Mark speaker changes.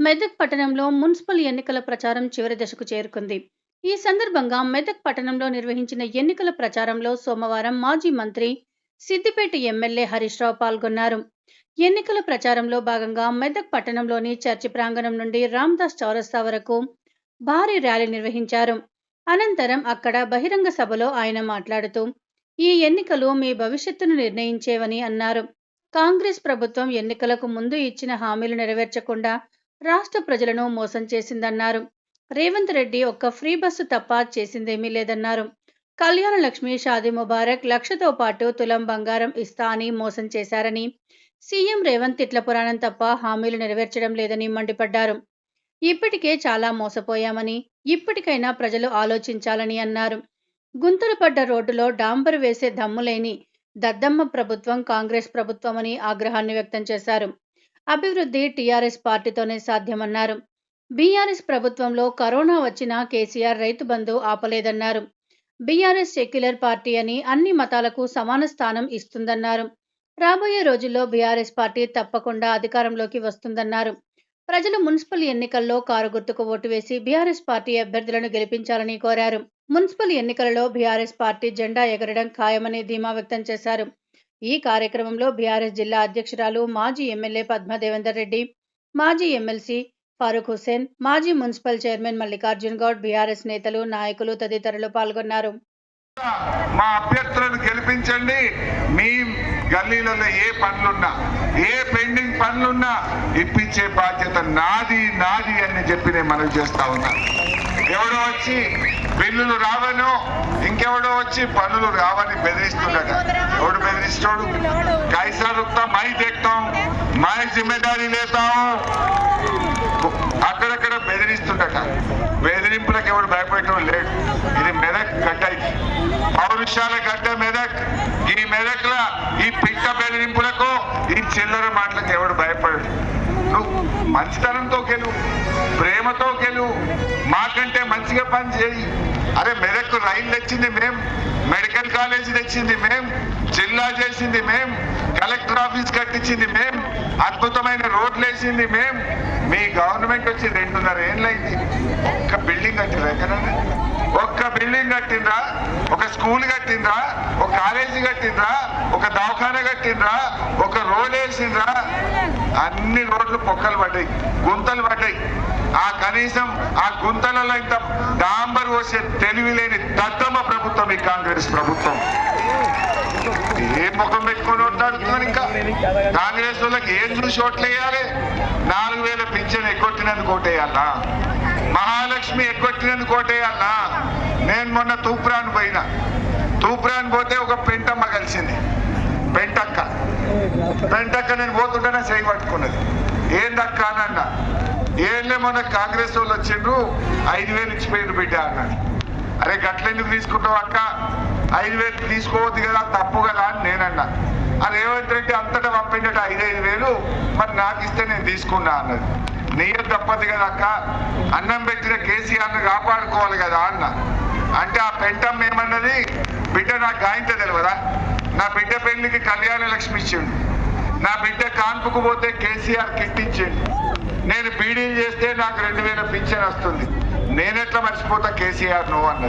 Speaker 1: మెదక్ పట్టణంలో మున్సిపల్ ఎన్నికల ప్రచారం చివరి దశకు చేరుకుంది. ఈ సందర్భంగా మెదక్ పట్టణంలో నిర్వహించిన ఎన్నికల ప్రచారంలో సోమవారం మాజీ మంత్రి సిద్దిపేట ఎమ్మెల్యే హరీష్ రావు పాల్గొన్నారు. ఎన్నికల ప్రచారంలో భాగంగా మెదక్ పట్టణంలోని చర్చి ప్రాంగణం నుండి రామ్దాస్ చౌరస్తా వరకు భారీ ర్యాలీ నిర్వహించారు. అనంతరం అక్కడ బహిరంగ సభలో ఆయన మాట్లాడుతూ ఈ ఎన్నికలు మీ భవిష్యత్తును నిర్ణయించేవని అన్నారు. కాంగ్రెస్ ప్రభుత్వం ఎన్నికలకు ముందు ఇచ్చిన హామీలు నెరవేర్చకుండా రాష్ట్ర ప్రజలను మోసం చేసిందన్నారు. రేవంత్ రెడ్డి ఒక్క ఫ్రీ బస్సు తప్ప చేసిందేమీ లేదన్నారు. కళ్యాణ లక్ష్మి షాదీ ముబారక్ లక్షతో పాటు తులం బంగారం ఇస్తా అని మోసం చేశారని సీఎం రేవంత్ తిట్ల పురాణం తప్ప హామీలు నెరవేర్చడం లేదని మండిపడ్డారు. ఇప్పటికే చాలా మోసపోయామని ఇప్పటికైనా ప్రజలు ఆలోచించాలని అన్నారు. గుంతలు పడ్డ రోడ్డులో డాంబర్ వేసే దమ్ములేని దద్దమ్మ ప్రభుత్వం కాంగ్రెస్ ప్రభుత్వమని ఆగ్రహాన్ని వ్యక్తం చేశారు. అభివృద్ధి టీఆర్ఎస్ పార్టీతోనే సాధ్యమన్నారు. బీఆర్ఎస్ ప్రభుత్వంలో కరోనా వచ్చినా కేసీఆర్ రైతు బంధు ఆపలేదన్నారు. బీఆర్ఎస్ సెక్యులర్ పార్టీ అని అన్ని మతాలకు సమాన స్థానం ఇస్తుందన్నారు. రాబోయే రోజుల్లో బీఆర్ఎస్ పార్టీ తప్పకుండా అధికారంలోకి వస్తుందన్నారు. ప్రజలు మున్సిపల్ ఎన్నికల్లో కారు గుర్తుకు ఓటు వేసి బీఆర్ఎస్ పార్టీ అభ్యర్థులను గెలిపించాలని కోరారు. మున్సిపల్ ఎన్నికలలో బీఆర్ఎస్ పార్టీ జెండా ఎగరడం ఖాయమని ధీమా వ్యక్తం చేశారు. ఈ కార్యక్రమంలో బీఆర్ఎస్ జిల్లా అధ్యక్షురాలు మాజీ ఎమ్మెల్యే పద్మదేవేందర్ రెడ్డి మాజీ ఎమ్మెల్సీ ఫారూక్ హుసేన్ మాజీ మున్సిపల్ చైర్మన్ మల్లికార్జున్ గౌడ్ బీఆర్ఎస్ నేతలు నాయకులు తదితరులు పాల్గొన్నారు.
Speaker 2: మా అభ్యర్థులను గెలిపించండి. మీ గల్లీలలో ఏ పనులున్నా ఏ పెండింగ్ పనులున్నా ఇప్పించే బాధ్యత నాది నాది అని చెప్పి నేను మనవి చేస్తా ఉన్నాను. ఎవడో వచ్చి బిల్లులు రావను ఇంకెవడో వచ్చి పనులు రావని బెదిరిస్తున్నాడు ఎవడు బెదిరిస్తాడు? కైసా రుక్తా మై దేక్తాం మై జిమ్మేదారీ లేతాం అక్కడక్కడ బెదిరిస్తుండట. బెదిరింపులకు ఎవడు భయపెట్టడం లేడు. ఇది మెదక్ గడ్డకి. పౌరుషాల గడ్డ మెదక్. ఈ మెదక్ల ఈ పిక్క బెదిరింపులకు ఈ చిల్లర మాటలకు ఎవడు భయపడడు? నువ్వు మంచితనంతో గెలువు ప్రేమతో గెలువు మంచిగా పని చేయి. అరే మెదక్ రైలు తెచ్చింది మేం మెడికల్ కాలేజ్ తెచ్చింది మేం జిల్లా చేసింది మేం కలెక్టర్ ఆఫీస్ కట్టించింది మేం అద్భుతమైన రోడ్లు వేసింది మేం. మీ గవర్నమెంట్ వచ్చి రెండున్నర ఏళ్ళైంది ఒక్క బిల్డింగ్ కట్టిరా ఎక్కడ ఒక్క బిల్డింగ్ కట్టిండ్రా? ఒక స్కూల్ కట్టిండ్రా? ఒక కాలేజీ కట్టిండ్రా? ఒక దవాఖాన కట్టిండ్రా? ఒక రోడ్ వేసిండ్రా? అన్ని రోడ్లు పొక్కలు పడ్డాయి గుంతలు పడ్డాయి. ఆ కనీసం ఆ గుంతలలో ఇంత డాంబర్ వచ్చే తెలివి లేని దద్దమ్మ ప్రభుత్వం ఈ కాంగ్రెస్ ప్రభుత్వం. ఏ ముఖం పెట్టుకొని ఉంటాడుతున్నాను ఇంకా? కాంగ్రెస్ వాళ్ళకి ఏం చూసి ఓట్లేయాలి నాలుగు వేల పింఛన్ ఎగ్గొట్టినందుకు ఓటేయాలా మహాలక్ష్మి ఎగ్గొట్టినందుకు ఓటేయాలా నేను మొన్న తూప్రాన్ పోయినా. తూప్రాన్ పోతే ఒక పెంటమ్మ కలిసింది. పెంటక్క. పెంటక్క నేను పోతుంటేనే చేయి పట్టుకున్నది. ఏందక్క అని అన్న? ఏంలే మొన్న కాంగ్రెస్ వాళ్ళు వచ్చిండ్రు ఐదు వేలు ఇచ్చిపోయిండ్రు బిడ్డ అన్నాడు. అరే గట్లెందుకు తీసుకుంటావు అక్క? ఐదు వేలు తీసుకోవద్దు కదా తప్పు కదా అని నేనన్నా. ఆ రేవంత్ రెడ్డి అంతటా పంపించట ఐదైదు వేలు మరి నాకు ఇస్తే నేను తీసుకున్నా అన్నది. నెయ్యి తప్పదు కదా అక్క? అన్నం పెట్టిన కేసీఆర్ని కాపాడుకోవాలి కదా అన్న. అంటే ఆ పెంటమ్మ ఏమన్నది? బిడ్డ నాకు గాయంతో తెలియదా నా బిడ్డ పెళ్ళికి కళ్యాణ లక్ష్మి ఇచ్చిండు. నా బిడ్డ కాన్పుకు పోతే కేసీఆర్ కిట్ ఇచ్చిండు. నేను బీడీ చేస్తే నాకు రెండు వేల పింఛన్ వస్తుంది. నేనెట్లా మర్చిపోతా? కేసీఆర్ నువ్వు అన్నది.